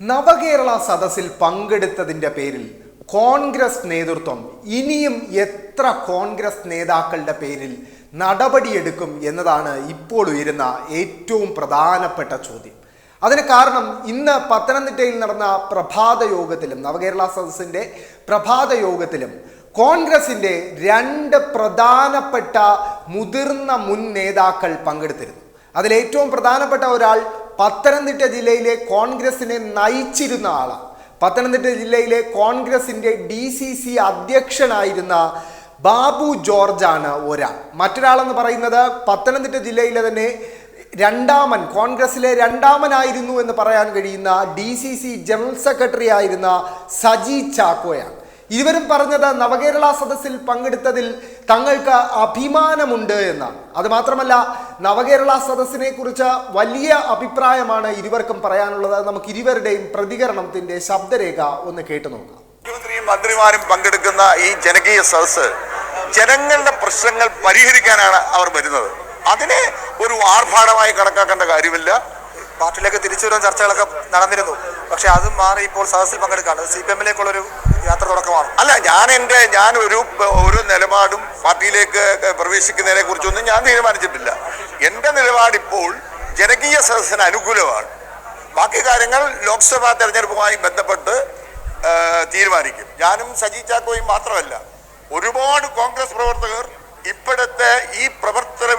നവകേരള സദസ്സിൽ പങ്കെടുത്തതിന്റെ പേരിൽ കോൺഗ്രസ് നേതൃത്വം ഇനിയും എത്ര കോൺഗ്രസ് നേതാക്കളുടെ പേരിൽ നടപടിയെടുക്കും എന്നതാണ് ഇപ്പോൾ ഉയരുന്ന ഏറ്റവും പ്രധാനപ്പെട്ട ചോദ്യം. അതിന് കാരണം ഇന്ന് പത്തനംതിട്ടയിൽ നടന്ന പ്രഭാത യോഗത്തിലും നവകേരള സദസ്സിന്റെ പ്രഭാത യോഗത്തിലും കോൺഗ്രസിന്റെ രണ്ട് പ്രധാനപ്പെട്ട മുതിർന്ന മുൻ നേതാക്കൾ പങ്കെടുത്തിരുന്നു. അതിൽ ഏറ്റവും പ്രധാനപ്പെട്ട ഒരാൾ പത്തനംതിട്ട ജില്ലയിലെ കോൺഗ്രസിനെ നയിച്ചിരുന്ന ആളാണ് പത്തനംതിട്ട ജില്ലയിലെ കോൺഗ്രസിന്റെ ഡി സി സി അധ്യക്ഷനായിരുന്ന ബാബു ജോർജാണ് ഒരാൾ മറ്റൊരാളെന്ന് പറയുന്നത് പത്തനംതിട്ട ജില്ലയിലെ തന്നെ രണ്ടാമൻ കോൺഗ്രസിലെ രണ്ടാമനായിരുന്നു എന്ന് പറയാൻ കഴിയുന്ന D C C general secretary ആയിരുന്ന സജി ചാക്കോയാണ്. ഇരുവരും പറഞ്ഞത് നവകേരള സദസ്സിൽ പങ്കെടുത്തതിൽ തങ്ങൾക്ക് അഭിമാനമുണ്ട് എന്നാണ്. അത് മാത്രമല്ല നവകേരള സദസ്സിനെ കുറിച്ച് വലിയ അഭിപ്രായമാണ് ഇരുവർക്കും പറയാനുള്ളത്. നമുക്ക് ഇരുവരുടെയും പ്രതികരണത്തിന്റെ ശബ്ദരേഖ ഒന്ന് കേട്ടു നോക്കാം. മുഖ്യമന്ത്രിയും മന്ത്രിമാരും പങ്കെടുക്കുന്ന ഈ ജനകീയ സദസ്സ് ജനങ്ങളുടെ പ്രശ്നങ്ങൾ പരിഹരിക്കാനാണ് അവർ വരുന്നത്. അതിനെ ഒരു ആർഭാടമായി കണക്കാക്കേണ്ട കാര്യമില്ല. പാർട്ടിയിലേക്ക് തിരിച്ചു ചർച്ചകളൊക്കെ നടന്നിരുന്നു. പക്ഷെ അതും മാറി ഇപ്പോൾ സദസ്സിൽ പങ്കെടുക്കാണ്. സി പി എമ്മിലേക്കുള്ളൊരു യാത്ര തുടക്കമാണ്. അല്ല ഞാൻ എന്റെ ഞാൻ ഒരു ഒരു നിലപാടും പാർട്ടിയിലേക്ക് പ്രവേശിക്കുന്നതിനെ കുറിച്ചൊന്നും ഞാൻ തീരുമാനിച്ചിട്ടില്ല. എന്റെ നിലപാട് ഇപ്പോൾ ജനകീയ സദസ്സിന് അനുകൂലമാണ്. ബാക്കി കാര്യങ്ങൾ ലോക്സഭാ തെരഞ്ഞെടുപ്പുമായി ബന്ധപ്പെട്ട് തീരുമാനിക്കും. ഞാനും സജി ചാക്കോയും മാത്രമല്ല ഒരുപാട് കോൺഗ്രസ് പ്രവർത്തകർ ഇപ്പോഴത്തെ ഈ പ്രവർത്തന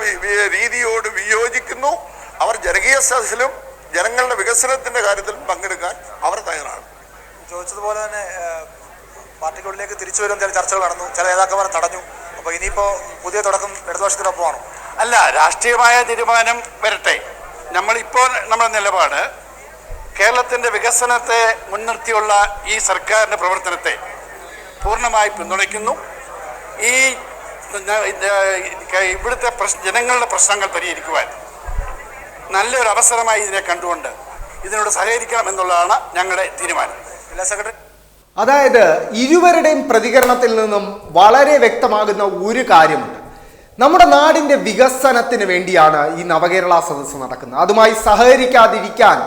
രീതിയോട് വിയോജിക്കുന്നു. അവർ ജനകീയ സദസ്സിലും ജനങ്ങളുടെ വികസനത്തിന്റെ കാര്യത്തിൽ പങ്കെടുക്കാൻ അവർ തയ്യാറാണ്. ചോദിച്ചതുപോലെ തന്നെ പാർട്ടിക്കുള്ളിലേക്ക് തിരിച്ചു വരും ചില ചർച്ചകൾ നടന്നു ചില നേതാക്കന്മാർ തടഞ്ഞു. അപ്പോൾ ഇനിയിപ്പോൾ പുതിയ തുടക്കം ഇടതുപക്ഷത്തിനൊപ്പമാണോ? അല്ല രാഷ്ട്രീയമായ തീരുമാനം വരട്ടെ. നമ്മൾ നമ്മളിപ്പോൾ നമ്മുടെ നിലപാട് കേരളത്തിന്റെ വികസനത്തെ മുൻനിർത്തിയുള്ള ഈ സർക്കാരിന്റെ പ്രവർത്തനത്തെ പൂർണമായി പിന്തുണയ്ക്കുന്നു. ഈ ഇവിടുത്തെ പ്രശ്ന ജനങ്ങളുടെ പ്രശ്നങ്ങൾ പരിഹരിക്കുവാൻ. നല്ലൊരു അവസരമായി ഇതിനെ കണ്ടുകൊണ്ട് ഇതിനോട് സഹകരിക്കണം എന്നുള്ളതാണ് ഞങ്ങളുടെ തീരുമാനം. ജില്ലാ സെക്രട്ടറി. അതായത് ഇരുവരുടെയും പ്രതികരണത്തിൽ നിന്നും വളരെ വ്യക്തമാകുന്ന ഒരു കാര്യമുണ്ട്. നമ്മുടെ നാടിന്റെ വികസനത്തിന് വേണ്ടിയാണ് ഈ നവകേരള സദസ്സ് നടക്കുന്നത്. അതുമായി സഹകരിക്കാതിരിക്കാൻ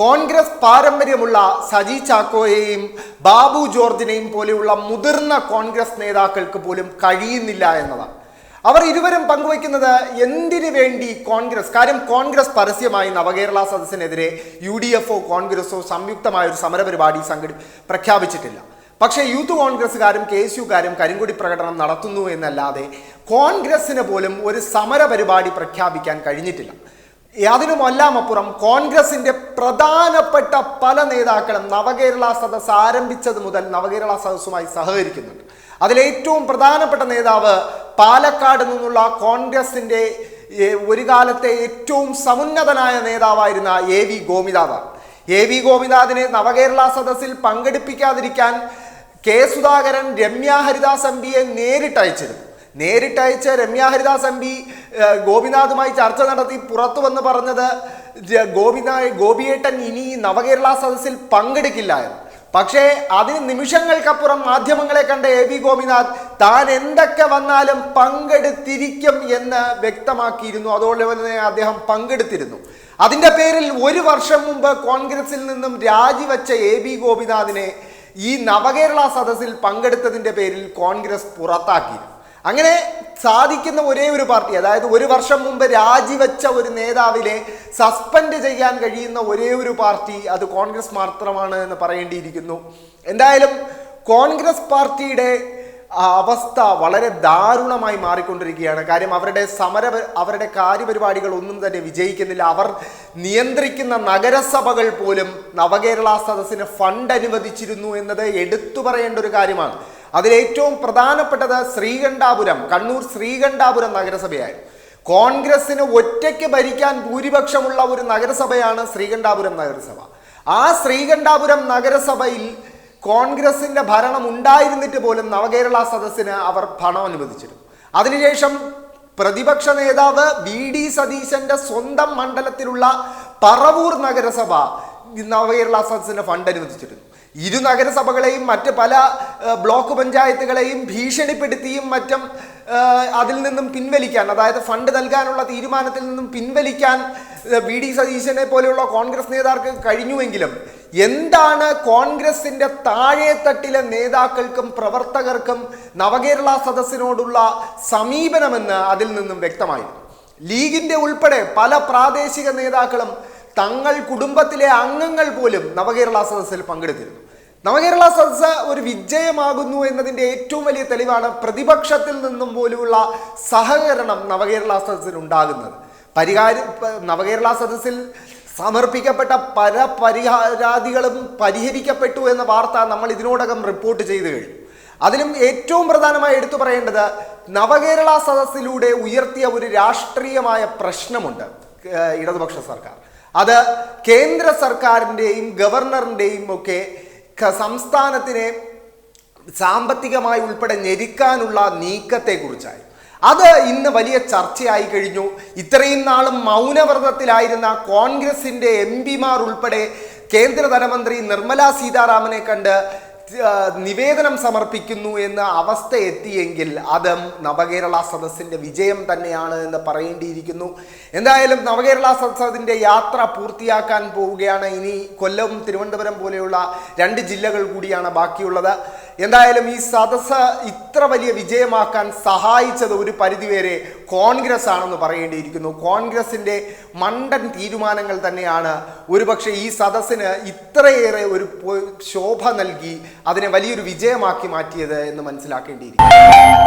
കോൺഗ്രസ് പാരമ്പര്യമുള്ള സജി ചാക്കോയെയും ബാബു ജോർജിനെയും പോലെയുള്ള മുതിർന്ന കോൺഗ്രസ് നേതാക്കൾക്ക് പോലും കഴിയുന്നില്ല എന്നതാണ്. അവർ ഇരുവരും പങ്കുവയ്ക്കുന്നത് എന്തിനു വേണ്ടി കോൺഗ്രസ്? കാര്യം കോൺഗ്രസ് പരസ്യമായി നവകേരള സദസ്സിനെതിരെ യു ഡി എഫോ കോൺഗ്രസോ സംയുക്തമായ ഒരു സമരപരിപാടി സംഘടി പ്രഖ്യാപിച്ചിട്ടില്ല. പക്ഷേ യൂത്ത് കോൺഗ്രസ്സുകാരും കെ എസ് യുക്കാരും കരിങ്കൊടി പ്രകടനം നടത്തുന്നു എന്നല്ലാതെ കോൺഗ്രസിന് പോലും ഒരു സമരപരിപാടി പ്രഖ്യാപിക്കാൻ കഴിഞ്ഞിട്ടില്ല. അതിനുമെല്ലാം അപ്പുറം കോൺഗ്രസിന്റെ പ്രധാനപ്പെട്ട പല നേതാക്കളും നവകേരള സദസ് ആരംഭിച്ചത് മുതൽ നവകേരള സദസ്സുമായി സഹകരിക്കുന്നുണ്ട്. അതിലേറ്റവും പ്രധാനപ്പെട്ട നേതാവ് പാലക്കാട് നിന്നുള്ള കോൺഗ്രസിന്റെ ഒരു കാലത്തെ ഏറ്റവും സമുന്നതനായ നേതാവായിരുന്ന എ വി ഗോപിനാഥാണ് എ വി ഗോപിനാഥിനെ നവകേരള സദസ്സിൽ പങ്കെടുപ്പിക്കാതിരിക്കാൻ കെ സുധാകരൻ രമ്യ ഹരിദാസ് എം പിയെ നേരിട്ടയച്ചിരുന്നു. നേരിട്ടയച്ച് രമ്യ ഹരിദാസ് എം പി ഗോപിനാഥുമായി ചർച്ച നടത്തി പുറത്തു വന്ന് പറഞ്ഞത് ഗോപിനാ ഗോപിയേട്ടൻ ഇനി നവകേരള സദസ്സിൽ പങ്കെടുക്കില്ല എന്ന്. പക്ഷേ അതിന് നിമിഷങ്ങൾക്കപ്പുറം മാധ്യമങ്ങളെ കണ്ട എ ബി ഗോപിനാഥ് താൻ എന്തൊക്കെ വന്നാലും പങ്കെടുത്തിരിക്കും എന്ന് വ്യക്തമാക്കിയിരുന്നു. അതുപോലെ തന്നെ അദ്ദേഹം പങ്കെടുത്തിരുന്നു. അതിന്റെ പേരിൽ ഒരു വർഷം മുമ്പ് കോൺഗ്രസിൽ നിന്നും രാജിവെച്ച എ ബി ഗോപിനാഥിനെ ഈ നവകേരള സദസ്സിൽ പങ്കെടുത്തതിന്റെ പേരിൽ കോൺഗ്രസ് പുറത്താക്കിയിരുന്നു. അങ്ങനെ സാധിക്കുന്ന ഒരേ ഒരു പാർട്ടി അതായത് ഒരു വർഷം മുമ്പ് രാജിവെച്ച ഒരു നേതാവിനെ സസ്പെൻഡ് ചെയ്യാൻ കഴിയുന്ന ഒരേ ഒരു പാർട്ടി അത് കോൺഗ്രസ് മാത്രമാണ് എന്ന് പറയേണ്ടിയിരിക്കുന്നു. എന്തായാലും കോൺഗ്രസ് പാർട്ടിയുടെ അവസ്ഥ വളരെ ദാരുണമായി മാറിക്കൊണ്ടിരിക്കുകയാണ്. കാര്യം അവരുടെ സമര അവരുടെ കാര്യപരിപാടികൾ ഒന്നും തന്നെ വിജയിക്കുന്നില്ല. അവർ നിയന്ത്രിക്കുന്ന നഗരസഭകൾ പോലും നവകേരള സദസ്സിന് ഫണ്ട് അനുവദിച്ചിരുന്നു എന്നത് എടുത്തു പറയേണ്ട ഒരു കാര്യമാണ്. അതിലേറ്റവും പ്രധാനപ്പെട്ടത് ശ്രീകണ്ഠാപുരം കണ്ണൂർ ശ്രീകണ്ഠാപുരം നഗരസഭയായിരുന്നു കോൺഗ്രസിന് ഒറ്റയ്ക്ക് ഭരിക്കാൻ ഭൂരിപക്ഷമുള്ള ഒരു നഗരസഭയാണ് ശ്രീകണ്ഠാപുരം നഗരസഭ. ആ ശ്രീകണ്ഠാപുരം നഗരസഭയിൽ കോൺഗ്രസിന്റെ ഭരണം ഉണ്ടായിരുന്നിട്ട് പോലും നവകേരള സദസ്സിന് അവർ പണം അനുവദിച്ചിരുന്നു. അതിനുശേഷം പ്രതിപക്ഷ നേതാവ് വി ഡി സതീശന്റെ സ്വന്തം മണ്ഡലത്തിലുള്ള പറവൂർ നഗരസഭ നവകേരള സദസ്സിന് ഫണ്ട് അനുവദിച്ചിരുന്നു. ഇരു നഗരസഭകളെയും മറ്റ് പല ബ്ലോക്ക് പഞ്ചായത്തുകളെയും ഭീഷണിപ്പെടുത്തിയും മറ്റും അതിൽ നിന്നും പിൻവലിക്കാൻ അതായത് ഫണ്ട് നൽകാനുള്ള തീരുമാനത്തിൽ നിന്നും പിൻവലിക്കാൻ വി ഡി സതീശനെ പോലെയുള്ള കോൺഗ്രസ് നേതാക്കൾക്ക് കഴിഞ്ഞുവെങ്കിലും എന്താണ് കോൺഗ്രസിന്റെ താഴെത്തട്ടിലെ നേതാക്കൾക്കും പ്രവർത്തകർക്കും നവകേരള സദസ്സിനോടുള്ള സമീപനമെന്ന് അതിൽ നിന്നും വ്യക്തമായി ലീഗിന്റെ ഉൾപ്പെടെ പല പ്രാദേശിക നേതാക്കളും തങ്ങൾ കുടുംബത്തിലെ അംഗങ്ങൾ പോലും നവകേരള സദസ്സിൽ പങ്കെടുത്തിരുന്നു. നവകേരള സദസ് ഒരു വിജയമാകുന്നു എന്നതിന്റെ ഏറ്റവും വലിയ തെളിവാണ് പ്രതിപക്ഷത്തിൽ നിന്നും പോലുമുള്ള സഹകരണം നവകേരള സദസ്സിൽ ഉണ്ടാകുന്നത്. പരിഹാര നവകേരള സദസ്സിൽ സമർപ്പിക്കപ്പെട്ട പല പരിഹാരാദികളും പരിഹരിക്കപ്പെട്ടു എന്ന വാർത്ത നമ്മൾ ഇതിനോടകം റിപ്പോർട്ട് ചെയ്തു കഴിഞ്ഞു. അതിലും ഏറ്റവും പ്രധാനമായി എടുത്തു പറയേണ്ടത് നവകേരള സദസ്സിലൂടെ ഉയർത്തിയ ഒരു രാഷ്ട്രീയമായ പ്രശ്നമുണ്ട് ഇടതുപക്ഷ സർക്കാർ. അത് കേന്ദ്ര സർക്കാരിന്റെയും ഗവർണറിന്റെയും ഒക്കെ സംസ്ഥാനത്തിനെ സാമ്പത്തികമായി ഉൾപ്പെടെ ഞെരുക്കാനുള്ള നീക്കത്തെക്കുറിച്ചായി അത് ഇന്ന് വലിയ ചർച്ചയായി കഴിഞ്ഞു. ഇത്രയും നാളും മൗനവ്രതത്തിലായിരുന്ന കോൺഗ്രസിന്റെ എം പിമാർ ഉൾപ്പെടെ കേന്ദ്ര ധനമന്ത്രി നിർമ്മല സീതാരാമനെ കണ്ട് നിവേദനം സമർപ്പിക്കുന്നു എന്ന അവസ്ഥ എത്തിയെങ്കിൽ അത് നവകേരള സദസ്സിന്റെ വിജയം തന്നെയാണ് എന്ന് പറയേണ്ടിയിരിക്കുന്നു. എന്തായാലും നവകേരള സദസ്സിന്റെ യാത്ര പൂർത്തിയാക്കാൻ പോവുകയാണ്. ഇനി കൊല്ലം തിരുവനന്തപുരം പോലെയുള്ള രണ്ട് ജില്ലകൾ കൂടിയാണ് ബാക്കിയുള്ളത്. എന്തായാലും ഈ സദസ്സ് ഇത്ര വലിയ വിജയമാക്കാൻ സഹായിച്ചത് ഒരു പരിധിവരെ കോൺഗ്രസ് ആണെന്ന് പറയേണ്ടിയിരിക്കുന്നു. കോൺഗ്രസിന്റെ മണ്ടൻ തീരുമാനങ്ങൾ തന്നെയാണ് ഒരുപക്ഷെ ഈ സദസ്സിന് ഇത്രയേറെ ഒരു ശോഭ നൽകി അതിനെ വലിയൊരു വിജയമാക്കി മാറ്റിയത് എന്ന് മനസ്സിലാക്കേണ്ടിയിരിക്കുന്നു.